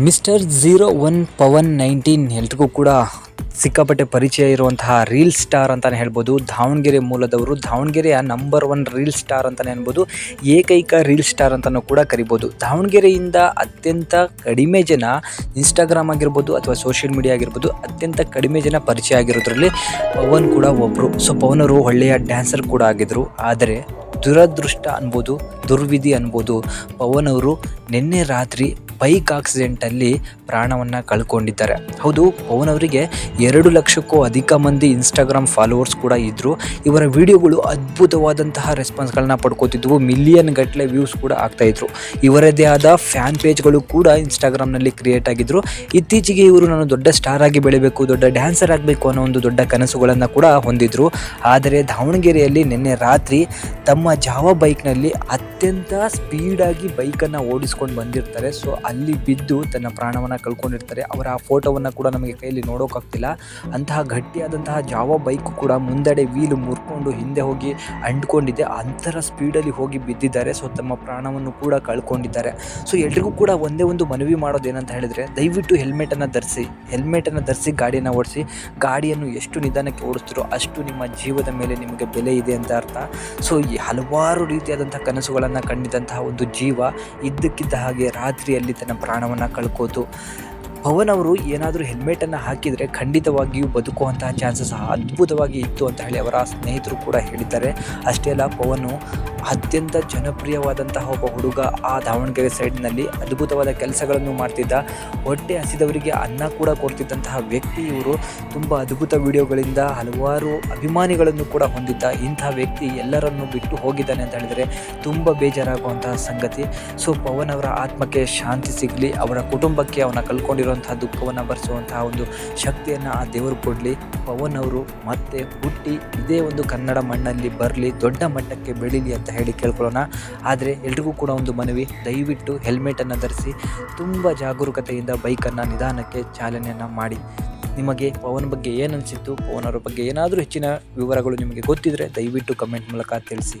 Mister zero one Pavan nineteen ಎಲ್ರಿಗೂ ಕೂಡ ಸಿಕ್ಕಾಪಟ್ಟೆ ಪರಿಚಯ ಇರುವಂತಹ ರೀಲ್ ಸ್ಟಾರ್ ಅಂತಲೇ ಹೇಳ್ಬೋದು. ದಾವಣಗೆರೆ ಮೂಲದವರು ದಾವಣಗೆರೆಯ ನಂಬರ್ ಒನ್ ರೀಲ್ ಸ್ಟಾರ್ ಅಂತಲೇ ಅನ್ಬೋದು. ಏಕೈಕ ರೀಲ್ ಸ್ಟಾರ್ ಅಂತಲೂ ಕೂಡ ಕರಿಬೋದು. ದಾವಣಗೆರೆಯಿಂದ ಅತ್ಯಂತ ಕಡಿಮೆ ಜನ ಇನ್ಸ್ಟಾಗ್ರಾಮ್ ಆಗಿರ್ಬೋದು ಅಥವಾ ಸೋಷಿಯಲ್ ಮೀಡಿಯಾ ಆಗಿರ್ಬೋದು ಅತ್ಯಂತ ಕಡಿಮೆ ಜನ ಪರಿಚಯ ಆಗಿರೋದ್ರಲ್ಲಿ ಪವನ್ ಕೂಡ ಒಬ್ಬರು ಸೊ ಪವನ್ ಅವರು ಒಳ್ಳೆಯ ಡ್ಯಾನ್ಸರ್ ಕೂಡ ಆಗಿದ್ದರು ಆದರೆ ದುರದೃಷ್ಟ ಅನ್ಬೋದು, ದುರ್ವಿಧಿ ಅನ್ಬೋದು. ಪವನ್ ಅವರು ನಿನ್ನೆ ರಾತ್ರಿ ಬೈಕ್ ಆಕ್ಸಿಡೆಂಟಲ್ಲಿ ಪ್ರಾಣವನ್ನು ಕಳ್ಕೊಂಡಿದ್ದಾರೆ. ಹೌದು ಪವನ್ ಅವರಿಗೆ ಎರಡು ಲಕ್ಷಕ್ಕೂ ಅಧಿಕ ಮಂದಿ ಇನ್ಸ್ಟಾಗ್ರಾಮ್ ಫಾಲೋವರ್ಸ್ ಕೂಡ ಇದ್ದರು ಇವರ ವಿಡಿಯೋಗಳು ಅದ್ಭುತವಾದಂತಹ ರೆಸ್ಪಾನ್ಸ್ಗಳನ್ನ ಪಡ್ಕೋತಿದ್ವು. ಮಿಲಿಯನ್ ಗಟ್ಟಲೆ ವ್ಯೂಸ್ ಕೂಡ ಆಗ್ತಾಯಿದ್ರು ಇವರದೇ ಆದ ಫ್ಯಾನ್ ಪೇಜ್ಗಳು ಕೂಡ ಇನ್ಸ್ಟಾಗ್ರಾಮ್ನಲ್ಲಿ ಕ್ರಿಯೇಟ್ ಆಗಿದ್ರು. ಇತ್ತೀಚೆಗೆ ಇವರು ನಾನು ದೊಡ್ಡ ಸ್ಟಾರ್ ಆಗಿ ಬೆಳಿಬೇಕು, ದೊಡ್ಡ ಡ್ಯಾನ್ಸರ್ ಆಗಬೇಕು ಅನ್ನೋ ಒಂದು ದೊಡ್ಡ ಕನಸುಗಳನ್ನು ಕೂಡ ಹೊಂದಿದ್ರು. ಆದರೆ ದಾವಣಗೆರೆಯಲ್ಲಿ ನಿನ್ನೆ ರಾತ್ರಿ ತಮ್ಮ ಜಾವ ಬೈಕ್ನಲ್ಲಿ ಅತ್ಯಂತ ಸ್ಪೀಡಾಗಿ ಬೈಕನ್ನು ಓಡಿಸ್ಕೊಂಡು ಬಂದಿರ್ತಾರೆ. ಸೊ ಅಲ್ಲಿ ಬಿದ್ದು ತನ್ನ ಪ್ರಾಣವನ್ನು ಕಳ್ಕೊಂಡಿರ್ತಾರೆ. ಅವರ ಆ ಫೋಟೋವನ್ನು ಕೂಡ ನಮಗೆ ಕೈಯಲ್ಲಿ ನೋಡೋಕ್ಕಾಗ್ತಿಲ್ಲ ಅಂತಹ ಗಟ್ಟಿಯಾದಂತಹ ಜಾವ ಬೈಕ್ ಕೂಡ ಮುಂದಡೆ ವೀಲು ಮುರ್ಕೊಂಡು ಹಿಂದೆ ಹೋಗಿ ಅಂಟ್ಕೊಂಡಿದೆ. ಅಂತರ ಸ್ಪೀಡಲ್ಲಿ ಹೋಗಿ ಬಿದ್ದಿದ್ದಾರೆ. ಸೊ ತಮ್ಮ ಪ್ರಾಣವನ್ನು ಕೂಡ ಕಳ್ಕೊಂಡಿದ್ದಾರೆ. ಸೊ ಎಲ್ರಿಗೂ ಕೂಡ ಒಂದೇ ಒಂದು ಮನವಿ ಮಾಡೋದೇನಂತ ಹೇಳಿದರೆ, ದಯವಿಟ್ಟು ಹೆಲ್ಮೆಟನ್ನು ಧರಿಸಿ ಹೆಲ್ಮೆಟನ್ನು ಧರಿಸಿ ಗಾಡಿಯನ್ನು ಓಡಿಸಿ. ಗಾಡಿಯನ್ನು ಎಷ್ಟು ನಿಧಾನಕ್ಕೆ ಓಡಿಸ್ತಿರೋ ಅಷ್ಟು ನಿಮ್ಮ ಜೀವದ ಮೇಲೆ ನಿಮಗೆ ಬೆಲೆ ಇದೆ ಅಂತ ಅರ್ಥ. ಸೊ ಈ ಹಲವಾರು ರೀತಿಯಾದಂಥ ಕನಸುಗಳನ್ನು ಕಂಡಿದ್ದಂತಹ ಒಂದು ಜೀವ ಇದ್ದಕ್ಕಿದ್ದ ಹಾಗೆ ರಾತ್ರಿಯಲ್ಲಿ ತನ್ನ ಪ್ರಾಣವನ್ನು ಕಳ್ಕೋತು. ಪವನ್ ಅವರು ಏನಾದರೂ ಹೆಲ್ಮೆಟನ್ನು ಹಾಕಿದರೆ ಖಂಡಿತವಾಗಿಯೂ ಬದುಕುವಂತಹ ಚಾನ್ಸಸ್ ಅದ್ಭುತವಾಗಿ ಇತ್ತು ಅಂತ ಹೇಳಿ ಅವರ ಸ್ನೇಹಿತರು ಕೂಡ ಹೇಳಿದ್ದಾರೆ. ಅಷ್ಟೇ ಅಲ್ಲ, ಪವನು ಅತ್ಯಂತ ಜನಪ್ರಿಯವಾದಂತಹ ಒಬ್ಬ ಹುಡುಗ ಆ ದಾವಣಗೆರೆ ಸೈಡ್ನಲ್ಲಿ ಅದ್ಭುತವಾದ ಕೆಲಸಗಳನ್ನು ಮಾಡ್ತಿದ್ದ. ಹೊಟ್ಟೆ ಹಸಿದವರಿಗೆ ಅನ್ನ ಕೂಡ ಕೊಡ್ತಿದ್ದಂತಹ ವ್ಯಕ್ತಿ ಇವರು. ತುಂಬ ಅದ್ಭುತ ವಿಡಿಯೋಗಳಿಂದ ಹಲವಾರು ಅಭಿಮಾನಿಗಳನ್ನು ಕೂಡ ಹೊಂದಿದ್ದ ಇಂಥ ವ್ಯಕ್ತಿ ಎಲ್ಲರನ್ನು ಬಿಟ್ಟು ಹೋಗಿದ್ದಾನೆ ಅಂತ ಹೇಳಿದರೆ ತುಂಬ ಬೇಜಾರಾಗುವಂತಹ ಸಂಗತಿ. ಸೊ ಪವನ್ ಅವರ ಆತ್ಮಕ್ಕೆ ಶಾಂತಿ ಸಿಗಲಿ, ಅವರ ಕುಟುಂಬಕ್ಕೆ ಅವನ ಕಳ್ಕೊಂಡಿರುವಂತಹ ದುಃಖವನ್ನು ಭರಿಸುವಂತಹ ಒಂದು ಶಕ್ತಿಯನ್ನು ಆ ದೇವರು ಕೊಡಲಿ. ಪವನ್ ಅವರು ಮತ್ತೆ ಹುಟ್ಟಿ ಇದೇ ಒಂದು ಕನ್ನಡ ಮಣ್ಣಲ್ಲಿ ಬರಲಿ, ದೊಡ್ಡ ಮಟ್ಟಕ್ಕೆ ಬೆಳೀಲಿ ಅಂತ ಹೇಳಿ ಕೇಳ್ಕೊಳ್ಳೋಣ. ಆದರೆ ಎಲ್ರಿಗೂ ಕೂಡ ಒಂದು ಮನವಿ, ದಯವಿಟ್ಟು ಹೆಲ್ಮೆಟನ್ನು ಧರಿಸಿ, ತುಂಬ ಜಾಗರೂಕತೆಯಿಂದ ಬೈಕನ್ನು ನಿಧಾನಕ್ಕೆ ಚಾಲನೆಯನ್ನು ಮಾಡಿ. ನಿಮಗೆ ಪವನ್ ಬಗ್ಗೆ ಏನು ಅನಿಸಿತ್ತು ಪವನ್ ಬಗ್ಗೆ ಏನಾದರೂ ಹೆಚ್ಚಿನ ವಿವರಗಳು ನಿಮಗೆ ಗೊತ್ತಿದ್ದರೆ ದಯವಿಟ್ಟು ಕಮೆಂಟ್ ಮೂಲಕ ತಿಳಿಸಿ.